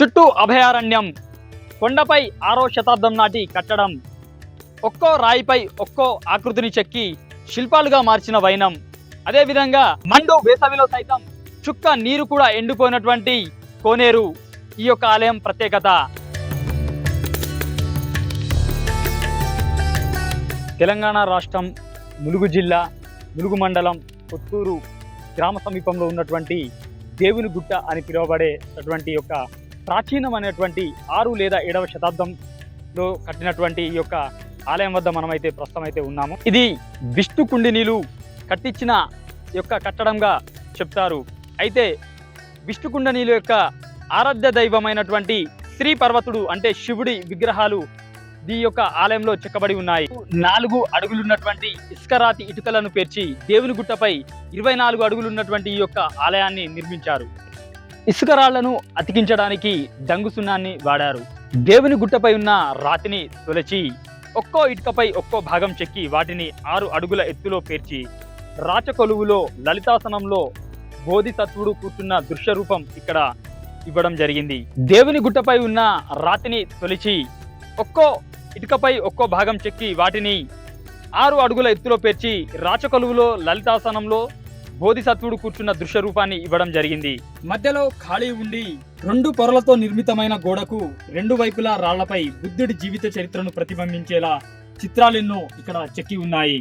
చుట్టూ అభయారణ్యం. కొండపై ఆరో శతాబ్దం నాటి కట్టడం. ఒక్కో రాయిపై ఒక్కో ఆకృతిని చెక్కి శిల్పాలుగా మార్చిన వైనం. అదేవిధంగా మండు వేసవిలో సైతం చుక్క నీరు కూడా ఎండిపోయినటువంటి కోనేరు ఈ యొక్క ఆలయం ప్రత్యేకత. తెలంగాణ రాష్ట్రం ములుగు జిల్లా ములుగు మండలం కొత్తూరు గ్రామ సమీపంలో ఉన్నటువంటి దేవుని గుట్ట అని పిలువబడేటటువంటి యొక్క ప్రాచీనమైనటువంటి ఆరు లేదా ఏడవ శతాబ్దంలో కట్టినటువంటి ఈ యొక్క ఆలయం వద్ద మనమైతే ప్రస్తుతం అయితే ఉన్నాము. ఇది విష్ణు కుండినీలు కట్టించిన యొక్క కట్టడంగా చెప్తారు. అయితే విష్ణు కుండనీలు యొక్క ఆరాధ్య దైవమైనటువంటి శ్రీ పర్వతుడు అంటే శివుడి విగ్రహాలు ఈ యొక్క ఆలయంలో చెక్కబడి ఉన్నాయి. నాలుగు అడుగులున్నటువంటి ఇసుకరాతి ఇటుకలను పేర్చి దేవుని గుట్టపై ఇరవై నాలుగు అడుగులున్నటువంటి ఈ యొక్క ఆలయాన్ని నిర్మించారు. ఇసుక రాళ్ళను అతికించడానికి డంగు సున్నాన్ని వాడారు. దేవుని గుట్టపై ఉన్న రాతిని తొలచి ఒక్కో ఇటుకపై ఒక్కో భాగం చెక్కి వాటిని ఆరు అడుగుల ఎత్తులో పేర్చి రాచకొలువులో లలితాసనంలో బోధితత్వుడు కూర్చున్న దృశ్య రూపం ఇక్కడ ఇవ్వడం జరిగింది. దేవుని గుట్టపై ఉన్న రాతిని తొలిచి ఒక్కో ఇటుకపై ఒక్కో భాగం చెక్కి వాటిని ఆరు అడుగుల ఎత్తులో పేర్చి రాచకొలువులో లలితాసనంలో బోధిసత్వుడు కూర్చున్న దృశ్య రూపాన్ని ఇవ్వడం జరిగింది. మధ్యలో ఖాళీ ఉండి రెండు పొరలతో నిర్మితమైన గోడకు రెండు వైపులా రాళ్ళపై బుద్ధుడి జీవిత చరిత్రను ప్రతిబింబించేలా చిత్రాలెన్నో ఇక్కడ చెక్కి ఉన్నాయి.